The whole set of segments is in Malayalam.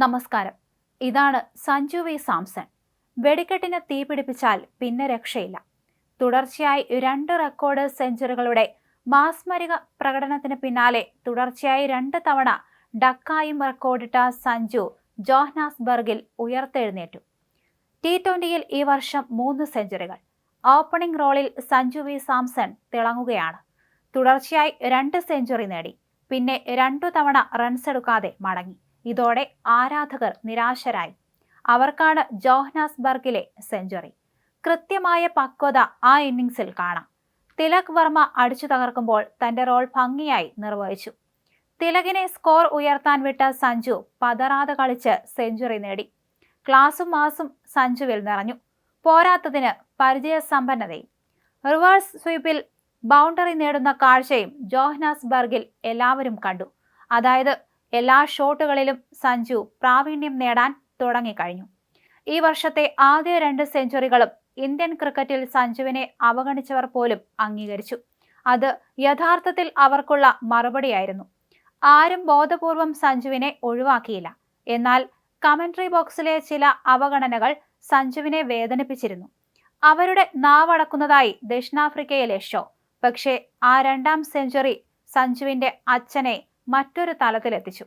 നമസ്കാരം. ഇതാണ് സഞ്ജു വി സാംസൺ. വെടിക്കെട്ടിന് തീപിടിപ്പിച്ചാൽ പിന്നെ രക്ഷയില്ല. തുടർച്ചയായി രണ്ട് റെക്കോർഡ് സെഞ്ചുറികളുടെ മാസ്മരിക പ്രകടനത്തിന് പിന്നാലെ തുടർച്ചയായി രണ്ട് തവണ ഡക്കായും റെക്കോർഡിട്ട സഞ്ജു ജോഹ്നാസ്ബർഗിൽ ഉയർത്തെഴുന്നേറ്റു. ടി ട്വന്റിയിൽ ഈ വർഷം മൂന്ന് സെഞ്ചുറികൾ. ഓപ്പണിംഗ് റോളിൽ സഞ്ജു വി സാംസൺ തിളങ്ങുകയാണ്. തുടർച്ചയായി രണ്ട് സെഞ്ചുറി നേടി. പിന്നെ രണ്ടു തവണ റൺസ് എടുക്കാതെ മടങ്ങി. ഇതോടെ ആരാധകർ നിരാശരായി. അവർക്കാണ് ജോഹ്നാസ്ബർഗിലെ സെഞ്ചുറി. കൃത്യമായ പക്വത ആ ഇന്നിങ്സിൽ കാണാം. തിലക് വർമ്മ അടിച്ചു തകർക്കുമ്പോൾ തന്റെ റോൾ ഭംഗിയായി നിർവഹിച്ചു. തിലകിനെ സ്കോർ ഉയർത്താൻ വിട്ട സഞ്ജു പതറാതെ കളിച്ച് സെഞ്ചുറി നേടി. ക്ലാസും മാസും സഞ്ജുവിൽ നിറഞ്ഞു. പോരാത്തതിന് പരിചയസമ്പന്നതയും. റിവേഴ്സ് സ്വീപ്പിൽ ബൗണ്ടറി നേടുന്ന കാഴ്ചയും ജോഹ്നാസ്ബർഗിൽ എല്ലാവരും കണ്ടു. അതായത് എല്ലാ ഷോട്ടുകളിലും സഞ്ജു പ്രാവീണ്യം നേടാൻ തുടങ്ങിക്കഴിഞ്ഞു. ഈ വർഷത്തെ ആദ്യ രണ്ട് സെഞ്ചുറികളും ഇന്ത്യൻ ക്രിക്കറ്റിൽ സഞ്ജുവിനെ അവഗണിച്ചവർ പോലും അംഗീകരിച്ചു. അത് യഥാർത്ഥത്തിൽ അവർക്കുള്ള മറുപടിയായിരുന്നു. ആരും ബോധപൂർവം സഞ്ജുവിനെ ഒഴിവാക്കിയില്ല. എന്നാൽ കമന്ററി ബോക്സിലെ ചില അവഗണനകൾ സഞ്ജുവിനെ വേദനിപ്പിച്ചിരുന്നു. അവരുടെ നാവടക്കുന്നതായി ദക്ഷിണാഫ്രിക്കയിലെ ഷോ. പക്ഷേ ആ രണ്ടാം സെഞ്ചുറി സഞ്ജുവിന്റെ അച്ഛനെ മറ്റൊരു തലത്തിലെത്തിച്ചു.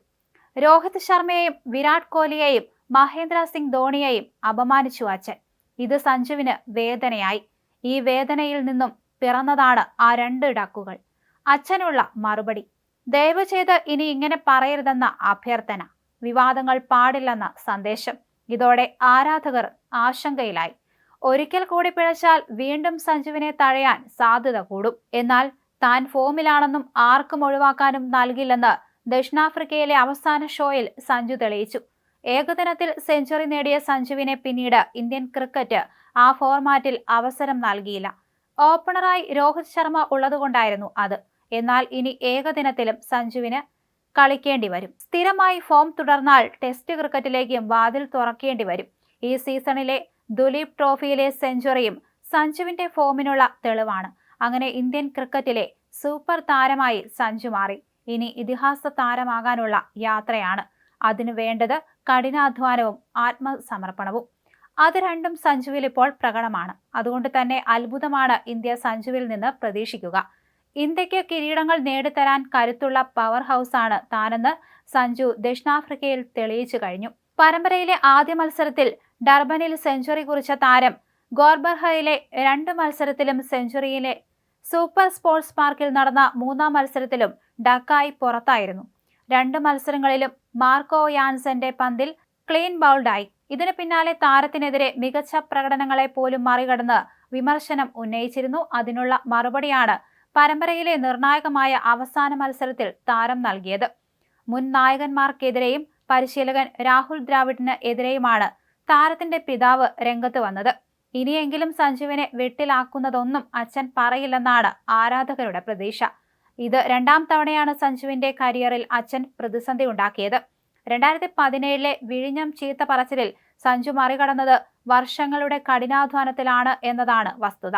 രോഹിത് ശർമ്മയെയും വിരാട് കോഹ്ലിയെയും മഹേന്ദ്ര സിംഗ് ധോണിയെയും അപമാനിച്ചു അച്ഛൻ. ഇത് സഞ്ജുവിന് വേദനയായി. ഈ വേദനയിൽ നിന്നും പിറന്നതാണ് ആ രണ്ട് ഡക്കുകൾ അച്ഛനുള്ള മറുപടി. ദയവ് ചെയ്ത് ഇനി ഇങ്ങനെ പറയരുതെന്ന അഭ്യർത്ഥന. വിവാദങ്ങൾ പാടില്ലെന്ന സന്ദേശം. ഇതോടെ ആരാധകർ ആശങ്കയിലായി. ഒരിക്കൽ കൂടി പിഴച്ചാൽ വീണ്ടും സഞ്ജുവിനെ തഴയാൻ സാധ്യത കൂടും. എന്നാൽ താൻ ഫോമിലാണെന്നും ആർക്കും ഒഴിവാക്കാനും നൽകില്ലെന്ന് ദക്ഷിണാഫ്രിക്കയിലെ അവസാന ഷോയിൽ സഞ്ജു തെളിയിച്ചു. ഏകദിനത്തിൽ സെഞ്ചുറി നേടിയ സഞ്ജുവിനെ പിന്നീട് ഇന്ത്യൻ ക്രിക്കറ്റ് ആ ഫോർമാറ്റിൽ അവസരം നൽകിയില്ല. ഓപ്പണറായി രോഹിത് ശർമ്മ ഉള്ളതുകൊണ്ടായിരുന്നു അത്. എന്നാൽ ഇനി ഏകദിനത്തിലും സഞ്ജുവിന് കളിക്കേണ്ടി വരും. സ്ഥിരമായി ഫോം തുടർന്നാൽ ടെസ്റ്റ് ക്രിക്കറ്റിലേക്കും വാതിൽ തുറക്കേണ്ടി വരും. ഈ സീസണിലെ ദുലീപ് ട്രോഫിയിലെ സെഞ്ചുറിയും സഞ്ജുവിന്റെ ഫോമിനുള്ള തെളിവാണ്. അങ്ങനെ ഇന്ത്യൻ ക്രിക്കറ്റിലെ സൂപ്പർ താരമായി സഞ്ജു മാറി. ഇനി ഇതിഹാസ താരമാകാനുള്ള യാത്രയാണ്. അതിനു വേണ്ടത് കഠിനാധ്വാനവും ആത്മസമർപ്പണവും. അത് രണ്ടും സഞ്ജുവിൽ ഇപ്പോൾ പ്രകടമാണ്. അതുകൊണ്ട് തന്നെ അത്ഭുതമാണ് ഇന്ത്യ സഞ്ജുവിൽ നിന്ന് പ്രതീക്ഷിക്കുക. ഇന്ത്യയ്ക്ക് കിരീടങ്ങൾ നേടിത്തരാൻ കരുത്തുള്ള പവർ ഹൗസാണ് താനെന്ന് സഞ്ജു ദക്ഷിണാഫ്രിക്കയിൽ തെളിയിച്ചു കഴിഞ്ഞു. പരമ്പരയിലെ ആദ്യ മത്സരത്തിൽ ഡർബനിൽ സെഞ്ചുറി കുറിച്ച താരം ഗോർബർഹയിലെ രണ്ട് മത്സരത്തിലും സെഞ്ചുറിയിലെ സൂപ്പർ സ്പോർട്സ് പാർക്കിൽ നടന്ന മൂന്നാം മത്സരത്തിലും ഡക്കായി പുറത്തായിരുന്നു. രണ്ട് മത്സരങ്ങളിലും മാർക്കോ യാൻസന്റെ പന്തിൽ ക്ലീൻ ബൗൾഡായി. ഇതിന് പിന്നാലെ താരത്തിനെതിരെ മികച്ച പ്രകടനങ്ങളെ പോലും മറികടന്ന് വിമർശനം ഉന്നയിച്ചിരുന്നു. അതിനുള്ള മറുപടിയാണ് പരമ്പരയിലെ നിർണായകമായ അവസാന മത്സരത്തിൽ താരം നൽകിയത്. മുൻ നായകന്മാർക്കെതിരെയും പരിശീലകൻ രാഹുൽ ദ്രാവിഡിന് എതിരെയുമാണ് താരത്തിന്റെ പിതാവ് രംഗത്ത് വന്നത്. ഇനിയെങ്കിലും സഞ്ജുവിനെ വെട്ടിലാക്കുന്നതൊന്നും അച്ഛൻ പറയില്ലെന്നാണ് ആരാധകരുടെ പ്രതീക്ഷ. ഇത് രണ്ടാം തവണയാണ് സഞ്ജുവിന്റെ കരിയറിൽ അച്ഛൻ പ്രതിസന്ധി ഉണ്ടാക്കിയത്. രണ്ടായിരത്തി പതിനേഴിലെ വിഴിഞ്ഞം ചീത്ത പറച്ചിലിൽ സഞ്ജു മറികടന്നത് വർഷങ്ങളുടെ കഠിനാധ്വാനത്തിലാണ് എന്നതാണ് വസ്തുത.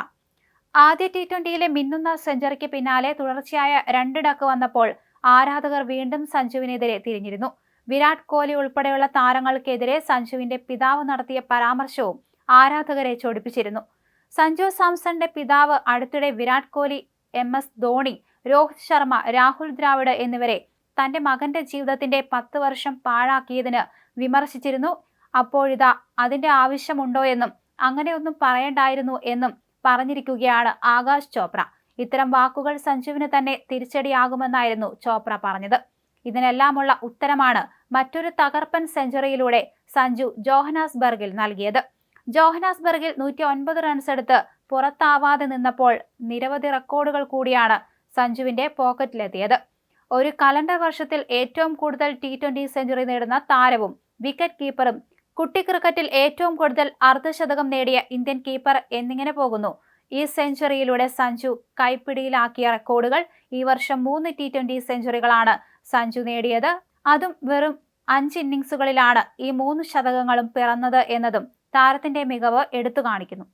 ആദ്യ ടി ട്വന്റിയിലെ മിന്നുന്ന സെഞ്ചുറിക്ക് പിന്നാലെ തുടർച്ചയായ രണ്ടിടക്ക് വന്നപ്പോൾ ആരാധകർ വീണ്ടും സഞ്ജുവിനെതിരെ തിരിഞ്ഞിരുന്നു. വിരാട് കോഹ്ലി ഉൾപ്പെടെയുള്ള താരങ്ങൾക്കെതിരെ സഞ്ജുവിന്റെ പിതാവ് നടത്തിയ പരാമർശവും ആരാധകരെ ചൊടിപ്പിച്ചിരുന്നു. സഞ്ജു സാംസന്റെ പിതാവ് അടുത്തിടെ വിരാട് കോഹ്ലി എം എസ് ധോണി രോഹിത് ശർമ്മ രാഹുൽ ദ്രാവിഡ് എന്നിവരെ തന്റെ മകന്റെ ജീവിതത്തിന്റെ പത്ത് വർഷം പാഴാക്കിയതിന് വിമർശിച്ചിരുന്നു. അപ്പോഴിതാ അതിന്റെ ആവശ്യമുണ്ടോ എന്നും അങ്ങനെയൊന്നും പറയണ്ടായിരുന്നു എന്നും പറഞ്ഞിരിക്കുകയാണ് ആകാശ് ചോപ്ര. ഇത്തരം വാക്കുകൾ സഞ്ജുവിന് തന്നെ തിരിച്ചടിയാകുമെന്നായിരുന്നു ചോപ്ര പറഞ്ഞത്. ഇതിനെല്ലാമുള്ള ഉത്തരമാണ് മറ്റൊരു തകർപ്പൻ സെഞ്ചുറിയിലൂടെ സഞ്ജു ജോഹനാസ്ബർഗിൽ നൽകിയത്. ജോഹനാസ്ബർഗിൽ നൂറ്റി ഒൻപത് റൺസ് എടുത്ത് പുറത്താവാതെ നിന്നപ്പോൾ നിരവധി റെക്കോർഡുകൾ കൂടിയാണ് സഞ്ജുവിന്റെ പോക്കറ്റിലെത്തിയത്. ഒരു കലണ്ടർ വർഷത്തിൽ ഏറ്റവും കൂടുതൽ ടി ട്വന്റി സെഞ്ചുറി നേടുന്ന താരവും വിക്കറ്റ് കീപ്പറും കുട്ടി ക്രിക്കറ്റിൽ ഏറ്റവും കൂടുതൽ അർദ്ധശതകം നേടിയ ഇന്ത്യൻ കീപ്പർ എന്നിങ്ങനെ പോകുന്നു. ഈ സെഞ്ചുറിയിലൂടെ സഞ്ജു കൈപ്പിടിയിലാക്കിയ റെക്കോർഡുകൾ ഈ വർഷം മൂന്ന് ടി ട്വന്റി സെഞ്ചുറികളാണ് സഞ്ജു നേടിയത്. അതും വെറും അഞ്ച് ഇന്നിങ്സുകളിലാണ് ഈ മൂന്ന് ശതകങ്ങളും പിറന്നത് എന്നതും താരത്തിന്റെ മികവ് എടുത്തു കാണിക്കുന്നു